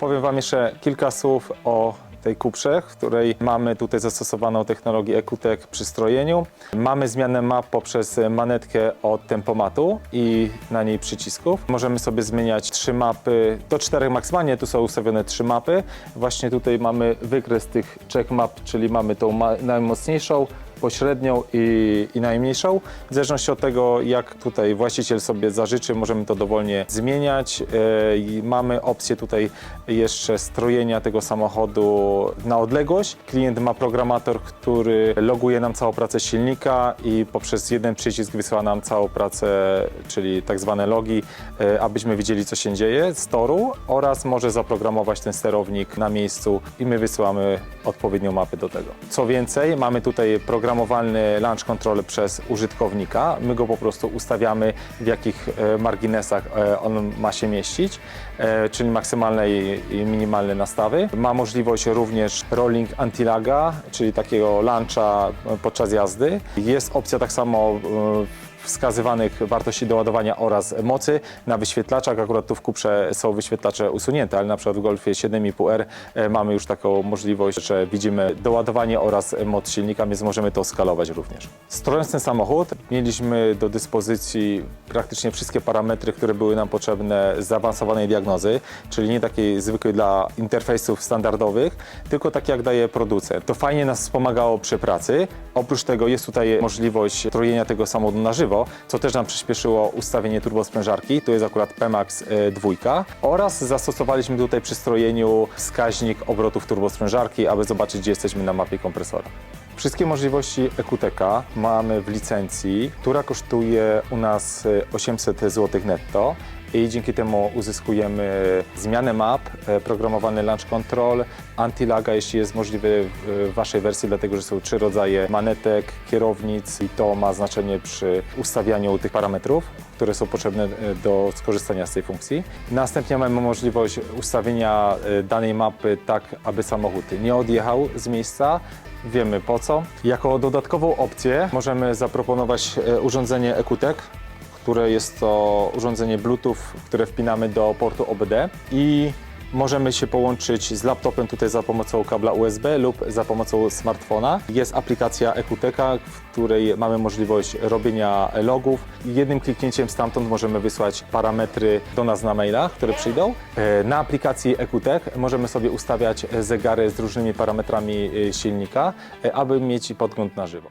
Powiem Wam jeszcze kilka słów o tej kuprze, w której mamy tutaj zastosowaną technologię EQTEC przy strojeniu. Mamy zmianę map poprzez manetkę od tempomatu i na niej przycisków. Możemy sobie zmieniać trzy mapy, do czterech maksymalnie, tu są ustawione trzy mapy. Właśnie tutaj mamy wykres tych trzech map, czyli mamy tą najmocniejszą, pośrednią i, i najmniejszą. W zależności od tego, jak tutaj właściciel sobie zażyczy, możemy to dowolnie zmieniać. I mamy opcję tutaj jeszcze strojenia tego samochodu na odległość. Klient ma programator, który loguje nam całą pracę silnika i poprzez jeden przycisk wysyła nam całą pracę, czyli tak zwane logi, e, abyśmy widzieli, co się dzieje z toru oraz może zaprogramować ten sterownik na miejscu i my wysyłamy odpowiednią mapę do tego. Co więcej, mamy tutaj programowalny launch control przez użytkownika. My go po prostu ustawiamy, w jakich e, marginesach e, on ma się mieścić, e, czyli maksymalne i minimalne nastawy. Ma możliwość również rolling antilaga, czyli takiego launcha podczas jazdy. Jest opcja tak samo wskazywanych wartości doładowania oraz mocy na wyświetlaczach. Akurat tu w Kuprze są wyświetlacze usunięte, ale na przykład w Golfie 7,5R e, mamy już taką możliwość, że widzimy doładowanie oraz moc silnika, więc możemy to skalować również. Strojąc ten samochód, mieliśmy do dyspozycji praktycznie wszystkie parametry, które były nam potrzebne z zaawansowanej diagnozy, czyli nie takiej zwykłej dla interfejsów standardowych, tylko tak jak daje producent. To fajnie nas wspomagało przy pracy. Oprócz tego jest tutaj możliwość strojenia tego samochodu na żywo, co też nam przyspieszyło ustawienie turbosprężarki. Tu jest akurat PMAX 2 oraz zastosowaliśmy tutaj przy strojeniu wskaźnik obrotów turbosprężarki, aby zobaczyć, gdzie jesteśmy na mapie kompresora. Wszystkie możliwości EQTK mamy w licencji, która kosztuje u nas e, 800 zł netto i dzięki temu uzyskujemy zmianę map, e, programowany launch control, anti-laga, jeśli jest możliwe w waszej wersji, dlatego że są trzy rodzaje manetek, kierownic i to ma znaczenie przy ustawianiu tych parametrów, które są potrzebne e, do skorzystania z tej funkcji. Następnie mamy możliwość ustawienia e, danej mapy tak, aby samochód nie odjechał z miejsca, wiemy po co. Jako dodatkową opcję możemy zaproponować urządzenie EQTEC, które jest to urządzenie Bluetooth, które wpinamy do portu OBD i możemy się połączyć z laptopem tutaj za pomocą kabla USB lub za pomocą smartfona. Jest aplikacja EQTECA, w której mamy możliwość robienia logów. Jednym kliknięciem stamtąd możemy wysłać parametry do nas na mailach, które przyjdą. E, Na aplikacji EQTEC możemy sobie ustawiać zegary z różnymi parametrami e, silnika, e, aby mieć podgląd na żywo.